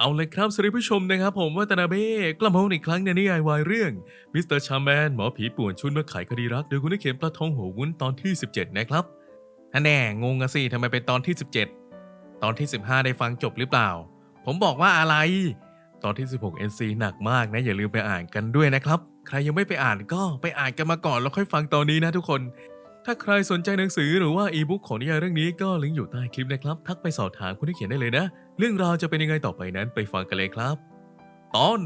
เอาเลยครับสวัสดีผู้ชมนะครับ ผมวัตนาเบ้กลับมาพบอีกครั้งในนิยายวายเรื่องมิสเตอร์ชาแมนหมอผีป่วนชุนมาไขคดีรักโดยคุณนักเขียนปลาทองหัววุ้นตอนที่ 17 นะครับอันแน่งงอะสิทำไมเป็นตอนที่ 17 ตอนที่ 15 ได้ฟังจบหรือเปล่า ผมบอกว่าอะไร ตอนที่ 16 NC หนักมากนะอย่าลืมไปอ่านกันด้วยนะครับ ใครยังไม่ไปอ่านก็ไปอ่านกันมาก่อนแล้วค่อยฟังตอนนี้นะทุกคน ถ้าใครสนใจหนังสือหรือว่าอีบุ๊กของนิยายเรื่องนี้ก็ลิงก์อยู่ใต้คลิปนะครับทักไปสอบถามคนที่เขียนได้เลยนะ เรื่องราวจะเป็นยังไงต่อไปนั้นไปฟังกันเลยครับ ตอน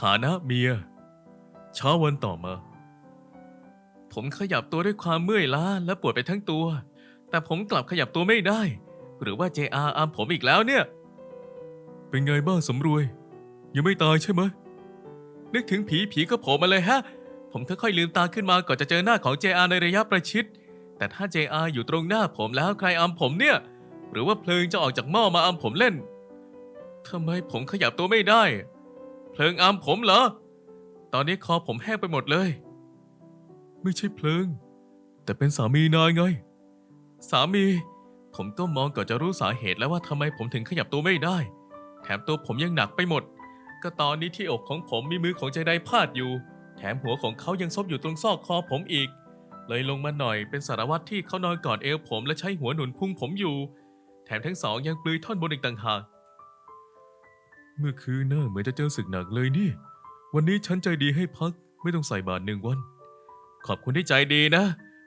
ฐานะเมีย เช้าวันต่อมา ผมขยับตัวด้วยความเมื่อยล้าและปวดไปทั้งตัว แต่ผมกลับขยับตัวไม่ได้ หรือว่า JR อามผมอีกแล้วเนี่ย เป็นไงบ้างสมรวย ยังไม่ตายใช่ไหมนึกถึงผีผีก็โผล่มาเลยฮะ ผมค่อยๆลืมตาขึ้นมาก่อนจะเจอหน้าของ JR ในระยะประชิด แต่ถ้า JR อยู่ตรงหน้าผมแล้วใครอำผมเนี่ย หรือว่าเพลิงจะออกจากหม้อมาอำผมเล่นทำไมผมขยับตัวไม่ได้ เพลิงอำผมเหรอ ตอนนี้คอผมแห้งไปหมดเลย ไม่ใช่เพลิง แต่เป็นสามีนายไง สามี ผมก็มองก่อนจะรู้สาเหตุแล้วว่าทำไมผมถึงขยับตัวไม่ได้ แถมตัวผมยังหนักไปหมด ก็ตอนนี้ที่อกของผมมีมือของใจใดพาดอยู่ แถมหัวของเขายังซบอยู่ตรงซอกคอผมอีก เลยลงมาหน่อยเป็นสารวัตรที่เขานอนกอดเอวผมและใช้หัวหนุนพุงผมอยู่ ถมทั้งสองยังปลือยท่อนบนอีกต่างหาก เมื่อคืนน่ะเหมือนจะเจอศึกหนักเลยนี่ วันนี้ฉันใจดีให้พักไม่ต้องใส่บาตรหนึ่งวัน ขอบคุณที่ใจดีนะ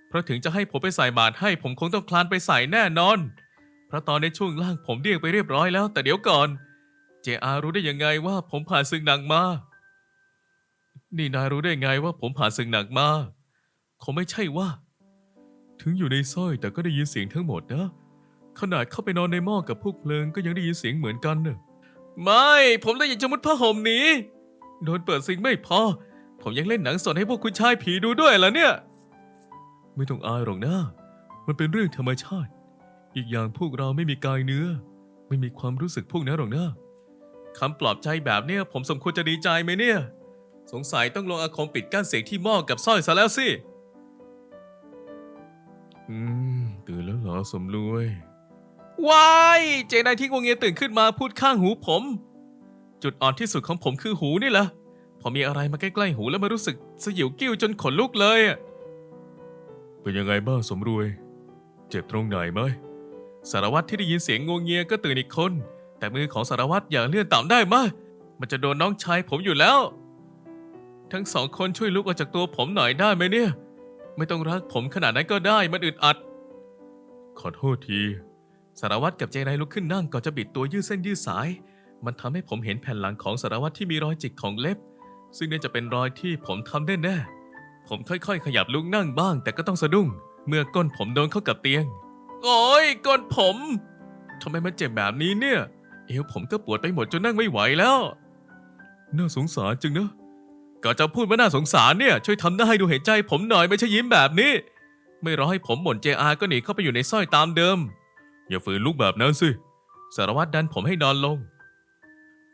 เพราะถึงจะให้ผมไปใส่บาตรให้ผมคงต้องคลานไปใส่แน่นอน เพราะตอนในช่วงล่างผมเดี่ยงไปเรียบร้อยแล้ว แต่เดี๋ยวก่อน เจอารู้ได้ยังไงว่าผมผ่านศึกหนักมา นี่นายรู้ได้ไงว่าผมผ่านศึกหนักมา คงไม่ใช่ว่า ถึงอยู่ในสร้อยแต่ก็ได้ยินเสียงทั้งหมดนะ ขนาดเข้าไปนอนในหม้อกับพวกเพลิงก็ยังได้ยินเสียงเหมือนกันเน่ะไม่ ผมได้ยินจะมุดผ้าห่มหนีโดนเปิดซิงไม่พอ ผมยังเล่นหนังสดให้พวกคุณชายผีดูด้วยล่ะเนี่ย ไม่ต้องอายหรอกนะ มันเป็นเรื่องธรรมชาติ อีกอย่างพวกเราไม่มีกายเนื้อ ไม่มีความรู้สึกพวกนั้นหรอกนะคำปลอบใจแบบเนี้ยผมสมควรจะดีใจไหมเนี่ย สงสัยต้องลงอาคมปิดกั้นเสียงที่หม้อกับสร้อยซะแล้วสิ อืมตื่นแล้วเหรอสมรวย วายเจนายที่งวงเงียตื่นขึ้นมาพูดข้างหูผม จุดอ่อนที่สุดของผมคือหูนี่แหละพอมีอะไรมาใกล้ๆหูแล้วมารู้สึกสยิวกิ้วจนขนลุกเลยอะเป็นยังไงบ้างสมรวย เจ็บตรงไหนไหมสารวัตรที่ได้ยินเสียงงวงเงียก็ตื่นอีกคน แต่มือของสารวัตรอย่าเลื่อนต่ำได้ไหมมันจะโดนน้องชายผมอยู่แล้ว ทั้งสองคนช่วยลุกออกจากตัวผมหน่อยได้ไหมเนี่ย ไม่ต้องรักผมขนาดนั้นก็ได้มันอึดอัด ขอโทษที สารวัตรกับเจไนลุกขึ้นนั่งก่อนจะบิดตัวยืดเส้นยืดสาย มันทำให้ผมเห็นแผ่นหลังของสารวัตรที่มีรอยจิกของเล็บ ซึ่งน่าจะเป็นรอยที่ผมทำแน่ผมค่อยๆ ขยับลุกนั่งบ้าง แต่ก็ต้องสะดุ้ง เมื่อก้นผมโดนเข้ากับเตียง โอ้ยก้นผมทำไมมันเจ็บแบบนี้เนี่ย เอวผมก็ปวดไปหมดจนนั่งไม่ไหวแล้ว น่าสงสารจังนะก็จะพูดว่าน่าสงสารเนี่ย ช่วยทำหน้าให้ดูเห็นใจผมหน่อยไม่ใช่ยิ้มแบบนี้ ไม่รอให้ผมบ่นเจอาก็หนีเข้าไปอยู่ในสร้อยตามเดิม อย่าฝืนลุกแบบนั้นสิ สารวัตรดันผมให้นอนลง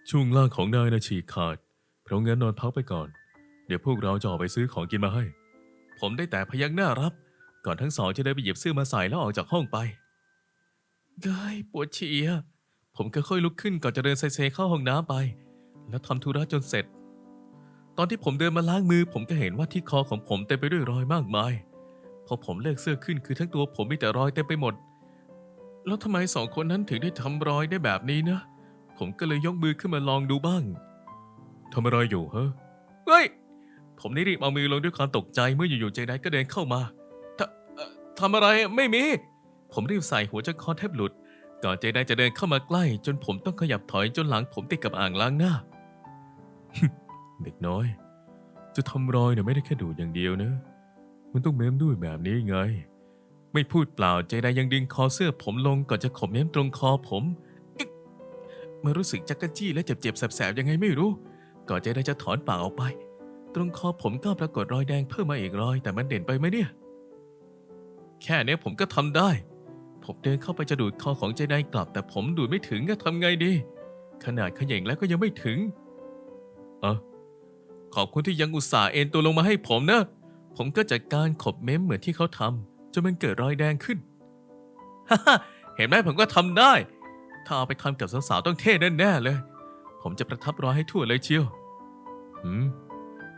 ช่วงล่างของนายนะฉีกขาด เพราะงั้นนอนพักไปก่อน เดี๋ยวพวกเราจะออกไปซื้อของกินมาให้ ผมได้แต่พยักหน้ารับ ก่อนทั้งสองจะได้ไปหยิบเสื้อมาใส่แล้วออกจากห้องไปได้ปวดฉี่อะผมก็ค่อยลุกขึ้นก่อนจะเดินเซๆเข้าห้องน้ำไป แล้วทำธุระจนเสร็จ ตอนที่ผมเดินมาล้างมือ ผมก็เห็นว่าที่คอของผมเต็มไปด้วยรอยมากมาย พอผมเลิกเสื้อขึ้นคือทั้งตัวผมมีแต่รอยเต็มไปหมด แล้วทำไมสองคนนั้นถึงได้ทำรอยได้แบบนี้นะ ผมก็เลยยกมือขึ้นมาลองดูบ้างทำอะไรอยู่ฮะเฮ้ย ผมได้รีบเอามือลงด้วยความตกใจเมื่ออยู่ๆเจไดก็เดินเข้ามาทเอ่อทำอะไรไม่มี ผมรีบใส่หัวจนคอแทบหลุด ก่อนเจไดจะเดินเข้ามาใกล้ จนผมต้องขยับถอยจนหลังผมติดกับอ่างล้างหน้า เด็กน้อย จะทำรอยเนี่ยไม่ได้แค่ดูดอย่างเดียวนะ มันต้องเม้มด้วยแบบนี้ไง ไม่พูดเปล่าเจไดยังดึงคอเสื้อผมลงก่อนจะขบเม้มตรงคอผมมันรู้สึกจักกะจี้และเจ็บๆแสบๆยังไงไม่รู้ ก่อนเจไดจะถอนปากออกไป ตรงคอผมก็ปรากฏรอยแดงเพิ่มมาอีกรอย แต่มันเด่นไปไหมเนี่ย แค่นี้ผมก็ทำได้ ผมเดินเข้าไปจะดูดคอของเจไดกลับ แต่ผมดูดไม่ถึงก็ทำไงดี ขนาดขย่งแล้วก็ยังไม่ถึง เออขอบคุณที่ยังอุตส่าห์เอ็นตัวลงมาให้ผมนะ ผมก็จัดการขบเม้มเหมือนที่เขาทำ จนมันเกิดรอยแดงขึ้น ฮ่าเห็นไหมผมก็ทำได้ ถ้าเอาไปทำกับสาวๆต้องเท่แน่ๆเลย ผมจะประทับรอยให้ทั่วเลยเชียวหืม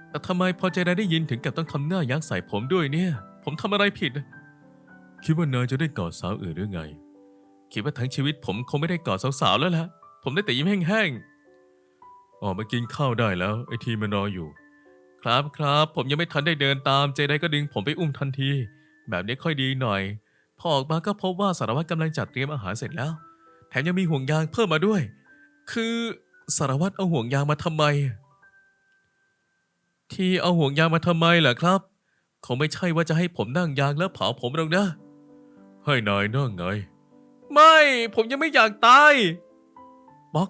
แต่ทำไมพอเจไดได้ยินถึงกับต้องทำหน้ายักษ์ใส่ผมด้วยเนี่ย ผมทำอะไรผิด คิดว่านายจะได้กอดสาวอื่นหรือไง คิดว่าทั้งชีวิตผมคงไม่ได้กอดสาวๆแล้วล่ะ ผมได้แต่ยิ้มแห้งๆ ออกมากินข้าวได้แล้วไอทีมันรออยู่ ครับครับผมยังไม่ทันได้เดินตามเจไดก็ดึงผมไปอุ้มทันที แบบนี้ค่อยดีหน่อย พอออกมาก็พบว่าสารวัตรกำลังจัดเตรียมอาหารเสร็จแล้ว แถมยังมีห่วงยางเพิ่มมาด้วย คือสารวัตรเอาห่วงยางมาทำไม ที่เอาห่วงยางมาทำไมล่ะครับ คงไม่ใช่ว่าจะให้ผมนั่งยางแล้วเผาผมหรอกนะ ให้นายนั่งไง ไม่ผมยังไม่อยากตายบ็อก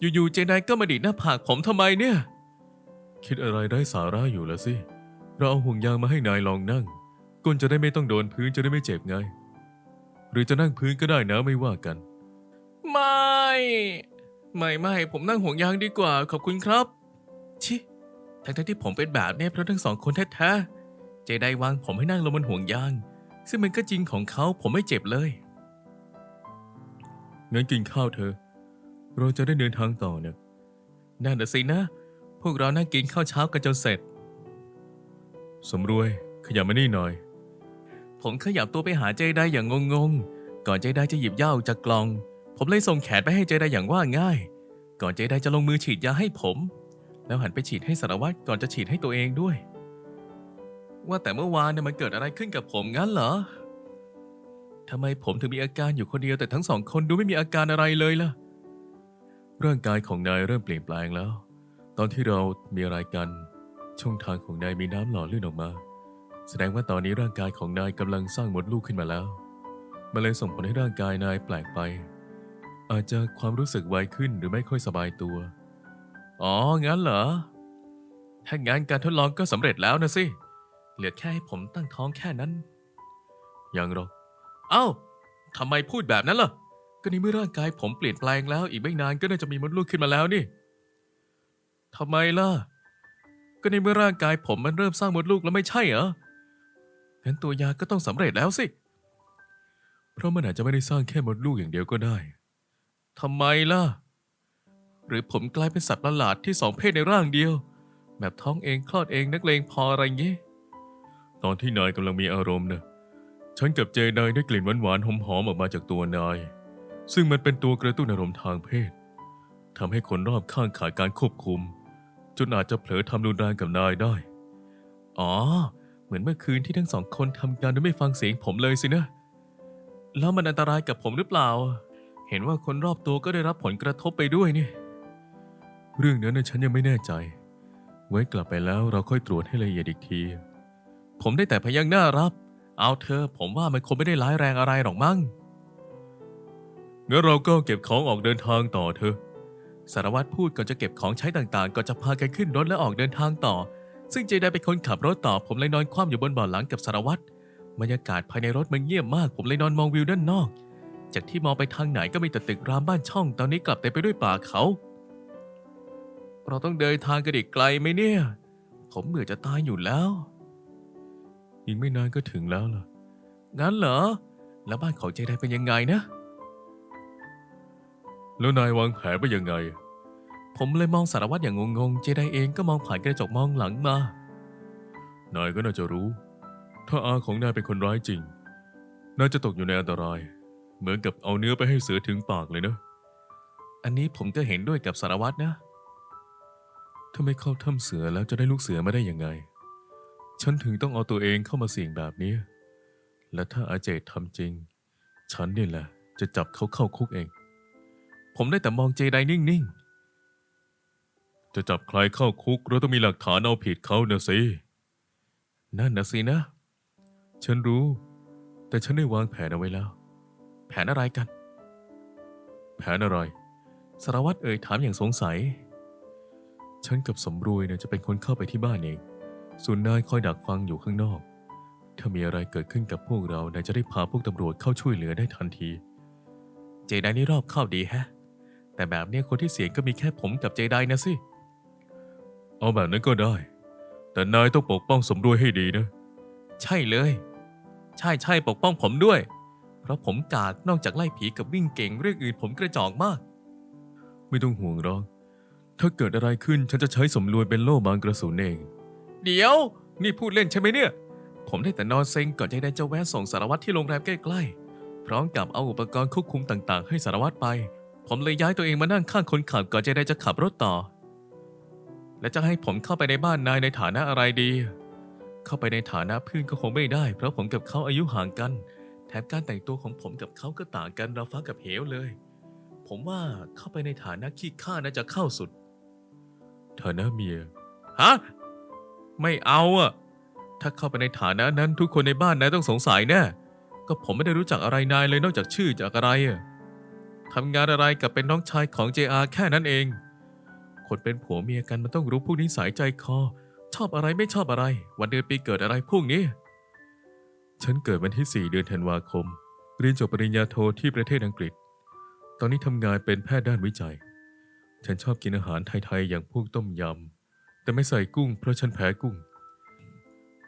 อยู่ๆเจนายก็มาดีดหน้าผากผมทำไมเนี่ย คิดอะไรได้สาระอยู่ล้วสิ เราเอาห่วงยางมาให้นายลองนั่ง ก้นจะได้ไม่ต้องโดนพื้นจะได้ไม่เจ็บไง หรือจะนั่งพื้นก็ได้นะไม่ว่ากัน ไม่ ไม่ไม่ผมนั่งห่วงยางดีกว่า ขอบคุณครับ ชิ ทั้งๆที่ผมเป็นแบบเนี้ยเพราะทั้งสองคนแท้ๆเจไดวางผมให้นั่งลงบนห่วงยาง ซึ่งมันก็จริงของเขาผมไม่เจ็บเลย งั้นกินข้าวเธอะเราจะได้เดินทางต่อเนี่ยนั่นน่ะสินะ พวกเรานั่งกินข้าวเช้ากันจนเสร็จ สมรวย ขยับมานี่หน่อย ผมขยับตัวไปหาเจไดอย่างงงๆ ก่อนเจไดจะหยิบเหย้าจากกล่อง ผมเลยส่งแขนไปให้เจไดอย่างว่าง่าย ก่อนเจไดจะลงมือฉีดยาให้ผม แล้วหันไปฉีดให้สารวัตรก่อนจะฉีดให้ตัวเองด้วย ว่าแต่เมื่อวานเนี่ยมันเกิดอะไรขึ้นกับผมงั้นเหรอทำไมผมถึงมีอาการอยู่คนเดียวแต่ทั้งสองคนดูไม่มีอาการอะไรเลยล่ะ ร่างกายของนายเริ่มเปลี่ยนแปลงแล้ว ตอนที่เรามีอะไรกัน ช่องทางของนายมีน้ำหล่อลื่นออกมา แสดงว่าตอนนี้ร่างกายของนายกำลังสร้างมดลูกขึ้นมาแล้ว มันเลยส่งผลให้ร่างกายนายแปลกไป อาจจะความรู้สึกไวขึ้นหรือไม่ค่อยสบายตัว อ๋อ งั้นเหรอ ถ้างั้นการทดลองก็สำเร็จแล้วนะสิ เหลือแค่ให้ผมตั้งท้องแค่นั้น ยังหรอก เอ้าทำไมพูดแบบนั้นล่ะ ก็ในเมื่อร่างกายผมเปลี่ยนแปลงแล้ว อีกไม่นานก็น่าจะมีมดลูกขึ้นมาแล้วนี่ทำไมล่ะ ก็ในเมื่อร่างกายผมมันเริ่มสร้างมดลูกแล้วไม่ใช่เหรอ งั้นตัวยาก็ต้องสำเร็จแล้วสิ เพราะมันอาจจะไม่ได้สร้างแค่มดลูกอย่างเดียวก็ได้ทำไมล่ะ หรือผมกลายเป็นสัตว์ประหลาดที่สองเพศในร่างเดียว แบบท้องเองคลอดเองนักเลงพออะไรเงี้ยตอนที่นายกำลังมีอารมณ์เนะฉันกับเจไดได้กลิ่นหวานๆหอมๆออกมาจากตัวนาย ซึ่งมันเป็นตัวกระตุ้นอารมณ์ทางเพศทำให้คนรอบข้างขาดการควบคุม จนอาจจะเผลอทำรุนแรงกับนายได้ อ๋อ เหมือนเมื่อคืนที่ทั้งสองคนทำการโดยไม่ฟังเสียงผมเลยสินะ แล้วมันอันตรายกับผมหรือเปล่า เห็นว่าคนรอบตัวก็ได้รับผลกระทบไปด้วยนี่ เรื่องนั้นนะฉันยังไม่แน่ใจ ไว้กลับไปแล้วเราค่อยตรวจให้ละเอียดอีกที ผมได้แต่พยักหน้ารับ เอาเธอ ผมว่ามันคงไม่ได้ร้ายแรงอะไรหรอกมั้ง งั้นเราก็เก็บของออกเดินทางต่อเถอะ สารวัตรพูดก่อนจะเก็บของใช้ต่างๆก่อนจะพากันขึ้นรถและออกเดินทางต่อ ซึ่งเจไดเป็นคนขับรถต่อผมเลยนอนคว่ำอยู่บนเบาะหลังกับสารวัตรบรรยากาศภายในรถมันเงียบมากผมเลยนอนมองวิวด้านนอก จากที่มองไปทางไหนก็มีแต่ตึกรามบ้านช่อง ตอนนี้กลับเต็มไปด้วยป่าเขา เราต้องเดินทางกันอีกไกลไหมเนี่ย ผมเบื่อจะตายอยู่แล้วอีกไม่นานก็ถึงแล้วล่ะ งั้นเหรอ แล้วบ้านของเจไดเป็นยังไงนะ แล้วนายวางแผนไปยังไง ผมเลยมองสารวัตรอย่างงงๆ เจไดเองก็มองผ่านกระจกมองหลังมา นายก็น่าจะรู้ ถ้าอาของนายเป็นคนร้ายจริงนายจะตกอยู่ในอันตราย เหมือนกับเอาเนื้อไปให้เสือถึงปากเลยนะ อันนี้ผมก็เห็นด้วยกับสารวัตรนะ ถ้าไม่เข้าถ้ำเสือแล้วจะได้ลูกเสือมาได้ยังไง ฉันถึงต้องเอาตัวเองเข้ามาเสี่ยงแบบนี้ และถ้าอาเจตทำจริง ฉันนี่แหละ จะจับเขาเข้าคุกเอง ผมได้แต่มองเจไดนิ่งๆ จะจับใครเข้าคุกเราต้องมีหลักฐานเอาผิดเขานะสิ นั่นนะสินะ ฉันรู้ แต่ฉันได้วางแผนเอาไว้แล้ว แผนอะไรกัน แผนอะไร สารวัตรเอ่ยถามอย่างสงสัย ฉันกับสมรวยเนี่ยจะเป็นคนเข้าไปที่บ้านเอง ส่วนนายคอยดักฟังอยู่ข้างนอก ถ้ามีอะไรเกิดขึ้นกับพวกเรา นายจะได้พาพวกตำรวจเข้าช่วยเหลือได้ทันที เจไดนี่รอบเข้าดีแฮะ แต่แบบเนี้ยคนที่เสี่ยงก็มีแค่ผมกับเจไดนะสิ เอาแบบนั้นก็ได้ แต่นายต้องปกป้องสมรวยให้ดีนะ ใช่เลย ใช่ใช่ปกป้องผมด้วย เพราะผมกากนอกจากไล่ผีกับวิ่งเก่งเรื่องอื่นผมกระจอกมาก ไม่ต้องห่วงหรอก ถ้าเกิดอะไรขึ้นฉันจะใช้สมรวยเป็นโล่บางกระสุนเอง เดี๋ยว นี่พูดเล่นใช่ไหมเนี่ย ผมได้แต่นอนเซ็งก่อนจะได้เจ้าแวะส่งสารวัตรที่โรงแรมใกล้ๆ พร้อมกับเอาอุปกรณ์ควบคุมต่างๆ ให้สารวัตรไป ผมเลยย้ายตัวเองมานั่งข้างคนขับก่อนจะได้จะขับรถต่อ และจะให้ผมเข้าไปในบ้านนายในฐานะอะไรดี เข้าไปในฐานะเพื่อนก็คงไม่ได้ เพราะผมกับเขาอายุห่างกัน แถมการแต่งตัวของผมกับเขาก็ต่างกันราฟ้ากับเหวเลย ผมว่าเข้าไปในฐานะขี้ข้าน่าจะเข้าสุดฐานะเมีย ฮะ ไม่เอาอะถ้าเข้าไปในฐานะนั้นทุกคนในบ้านนายต้องสงสัยแน่ก็ผมไม่ได้รู้จักอะไรนายเลยนอกจากชื่อจากอะไรอะทำงานอะไรกับเป็นน้องชายของ JR แค่นั้นเอง คนเป็นผัวเมียกันมันต้องรู้พวกนิสัยใจคอ ชอบอะไรไม่ชอบอะไร วันเดือนปีเกิดอะไรพวกนี้ ฉันเกิดวันที่ 4 เดือนธันวาคม เรียนจบปริญญาโทที่ประเทศอังกฤษ ตอนนี้ทำงานเป็นแพทย์ด้านวิจัย ฉันชอบกินอาหารไทยๆอย่างพวกต้มยำ แต่ไม่ใส่กุ้งเพราะฉันแพ้กุ้ง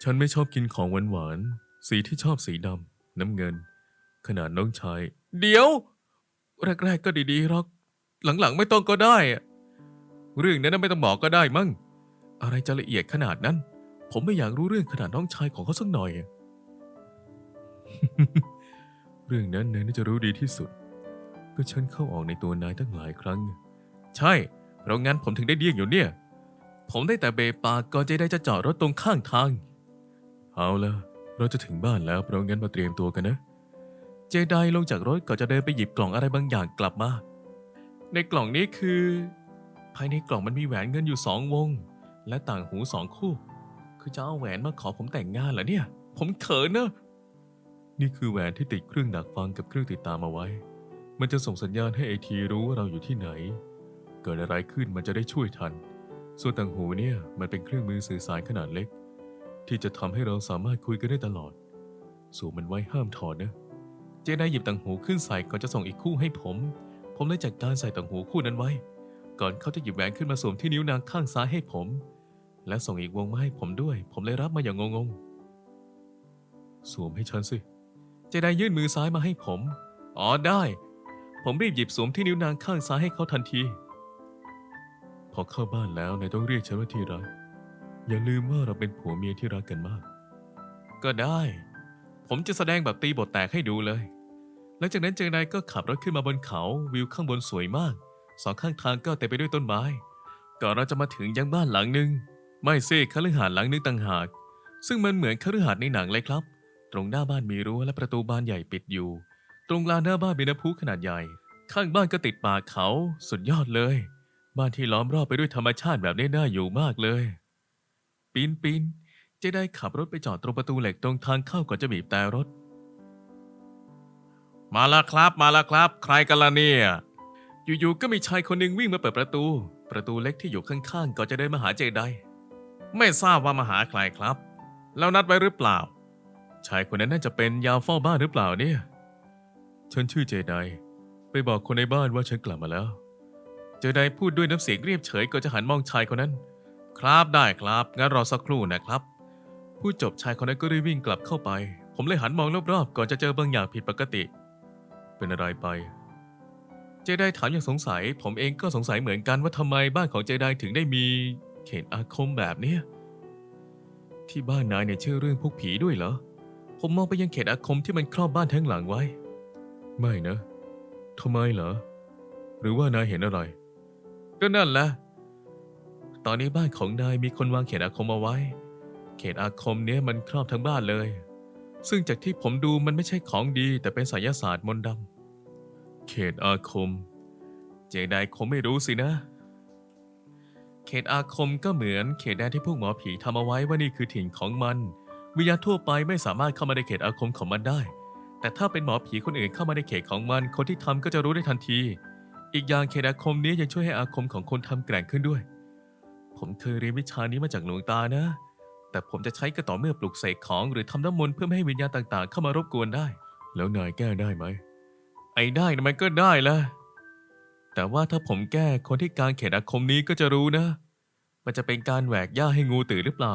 ฉันไม่ชอบกินของหวานๆ สีที่ชอบสีดำน้ำเงิน ขนาดน้องชาย เดี๋ยว แรกๆก็ดีๆหรอก หลังๆไม่ต้องก็ได้อะ เรื่องนั้นไม่ต้องบอกก็ได้มั้ง อะไรจะละเอียดขนาดนั้น ผมไม่อยากรู้เรื่องขนาดน้องชายของเขาสักหน่อย เรื่องนั้นนายน่าจะรู้ดีที่สุด ก็ฉันเข้าออกในตัวนายตั้งหลายครั้ง ใช่ เพราะงั้นผมถึงได้เดี่ยงอยู่เนี่ย ผมได้แต่เบปากก่อนจะได้จะจอดรถตรงข้างทาง เอาละเราจะถึงบ้านแล้ว เพราะงั้นมาเตรียมตัวกันนะ เจไดลงจากรถก่อนจะเดินไปหยิบกล่องอะไรบางอย่างกลับมา ในกล่องนี้คือ ภายในกล่องมันมีแหวนเงินอยู่สองวง และต่างหูสองคู่ คือจะเอาแหวนมาขอผมแต่งงานเหรอเนี่ย ผมเขินนะ นี่คือแหวนที่ติดเครื่องดักฟังกับเครื่องติดตามเอาไว้ มันจะส่งสัญญาณให้ไอทีรู้ว่าเราอยู่ที่ไหน เกิดอะไรขึ้นมันจะได้ช่วยทัน ส่วนต่างหูเนี่ยมันเป็นเครื่องมือสื่อสารขนาดเล็ก ที่จะทำให้เราสามารถคุยกันได้ตลอดสวมมันไว้ห้ามถอดนะ เจไดหยิบต่างหูขึ้นใส่ก่อนจะส่งอีกคู่ให้ผม ผมเลยจัดการใส่ต่างหูคู่นั้นไว้ ก่อนเขาจะหยิบแหวนขึ้นมาสวมที่นิ้วนางข้างซ้ายให้ผม และส่งอีกวงมาให้ผมด้วย ผมเลยรับมาอย่างงงๆ สวมให้ฉันสิ เจไดยื่นมือซ้ายมาให้ผม อ๋อได้ ผมรีบหยิบสวมที่นิ้วนางข้างซ้ายให้เขาทันที พอเข้าบ้านแล้วนายต้องเรียกฉันว่าที่รัก อย่าลืมว่าเราเป็นผัวเมียที่รักกันมาก ก็ได้ ผมจะแสดงแบบตีบทแตกให้ดูเลย หลังจากนั้นเจไดก็ขับรถขึ้นมาบนเขาวิวข้างบนสวยมาก สองข้างทางก็เต็มไปด้วยต้นไม้ ก่อนเราจะมาถึงยังบ้านหลังหนึ่งไม่ซิคฤหาสน์หลังหนึงต่างหาก ซึ่งมันเหมือนคฤหาสน์ในหนังเลยครับ ตรงหน้าบ้านมีรั้วและประตูบานใหญ่ปิดอยู่ ตรงลานหน้าบ้านมีน้ำพุขนาดใหญ่ ข้างบ้านก็ติดป่าเขา สุดยอดเลย บ้านที่ล้อมรอบไปด้วยธรรมชาติแบบนี้น่าอยู่มากเลย ปีนปีนเจได้ขับรถไปจอดตรงประตูเหล็กตรงทางเข้าก่อนจะบีบแต่รถ มาแล้วครับ มาแล้วครับ ใครกันล่ะเนี่ย อยู่ๆ ก็มีชายคนหนึ่งวิ่งมาเปิดประตู ประตูเล็กที่อยู่ข้างๆก่อนจะเดินมาหาเจได ไม่ทราบว่ามาหาใครครับ แล้วนัดไว้หรือเปล่า ชายคนนั้นน่าจะเป็นยามเฝ้าบ้านหรือเปล่าเนี่ย ฉันชื่อเจได ไปบอกคนในบ้านว่าฉันกลับมาแล้ว เจไดพูดด้วยน้ำเสียงเรียบเฉยก่อนจะหันมองชายคนนั้น ครับได้ครับ งั้นรอสักครู่นะครับ พูดจบชายคนนั้นก็รีบวิ่งกลับเข้าไป ผมเลยหันมองรอบๆ ก่อนจะเจอบางอย่างผิดปกติ เป็นอะไรไป จไดถามอย่างสงสัย ผมเองก็สงสัยเหมือนกันว่าทำไมบ้านของเจไดถึงได้มีเขตอาคมแบบเนี้ยที่บ้านนายเนี่ยเชื่อเรื่องพวกผีด้วยเหรอ ผมมองไปยังเขตอาคมที่มันครอบบ้านทั้งหลังไว้ ไม่นะทำไมเหรอ หรือว่านายเห็นอะไร ก็นั่นแหละ ตอนนี้บ้านของนายมีคนวางเขตอาคมเอาไว้ เขตอาคมเนี้ยมันครอบทั้งบ้านเลย ซึ่งจากที่ผมดูมันไม่ใช่ของดีแต่เป็นไสยศาสตร์มนต์ดำ เขตอาคม เจไดคงไม่รู้สินะ เขตอาคมก็เหมือนเขตแดนที่พวกหมอผีทำเอาไว้ว่านี่คือถิ่นของมัน วิญญาณทั่วไปไม่สามารถเข้ามาในเขตอาคมของมันได้ แต่ถ้าเป็นหมอผีคนอื่นเข้ามาในเขตของมัน คนที่ทำก็จะรู้ได้ทันที อีกอย่างเขตอาคมนี้ยังช่วยให้อาคมของคนทำแกร่งขึ้นด้วย ผมเคยเรียนวิชานี้มาจากหลวงตานะ แต่ผมจะใช้ก็ต่อเมื่อปลุกเสกของ หรือทำน้ำมนต์เพื่อไม่ให้วิญญาณต่างๆ เข้ามารบกวนได้ แล้วนายแก้ได้ไหม ไอ้ได้นะมันก็ได้ละแต่ว่าถ้าผมแก้คนที่กลางเขตอาคมนี้ก็จะรู้นะ มันจะเป็นการแหวกหญ้าให้งูตื่นหรือเปล่า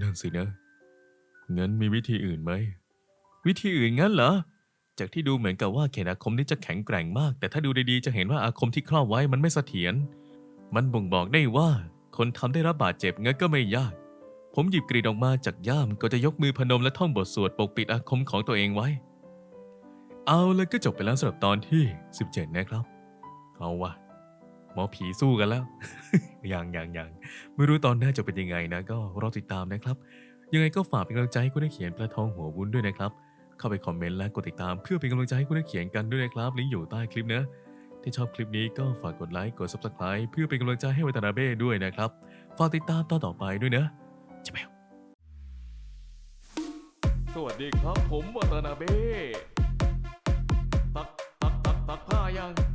นั่นสินะ งั้นมีวิธีอื่นไหม วิธีอื่นงั้นเหรอ จากที่ดูเหมือนกับว่าเขตอาคมนี้จะแข็งแกร่งมาก แต่ถ้าดูดีๆจะเห็นว่าอาคมที่ครอบไว้มันไม่เสถียร มันบ่งบอกได้ว่าคนทำได้รับบาดเจ็บงั้นก็ไม่ยาก ผมหยิบกรีดออกมาจากย่ามก็จะยกมือพนมและท่องบทสวดปกปิดอาคมของตัวเองไว้ เอาเลยก็จบไปแล้วสำหรับตอนที่ 17 นะครับ เอาวะหมอผีสู้กันแล้วยังยังยังไม่รู้ตอนหน้าจะเป็นยังไงนะ ก็รอติดตามนะครับ ยังไงก็ฝากเป็นกำลังใจให้คุณนักเขียนประทองหัววุ้นด้วยนะครับ เข้าไปคอมเมนต์และกดติดตาม เพื่อเป็นกำลังใจให้คุณนักเขียนกันด้วยนะครับ ลิงก์อยู่ใต้คลิปนะถ้าชอบคลิปนี้ก็ฝากกดไลค์กด subscribe เพื่อเป็นกำลังใจให้วัตนาเบ้ด้วยนะครับ ฝากติดตามตอนต่อไปด้วยนะจะแมวสวัสดีครับผมวัตนาเบ้ ตั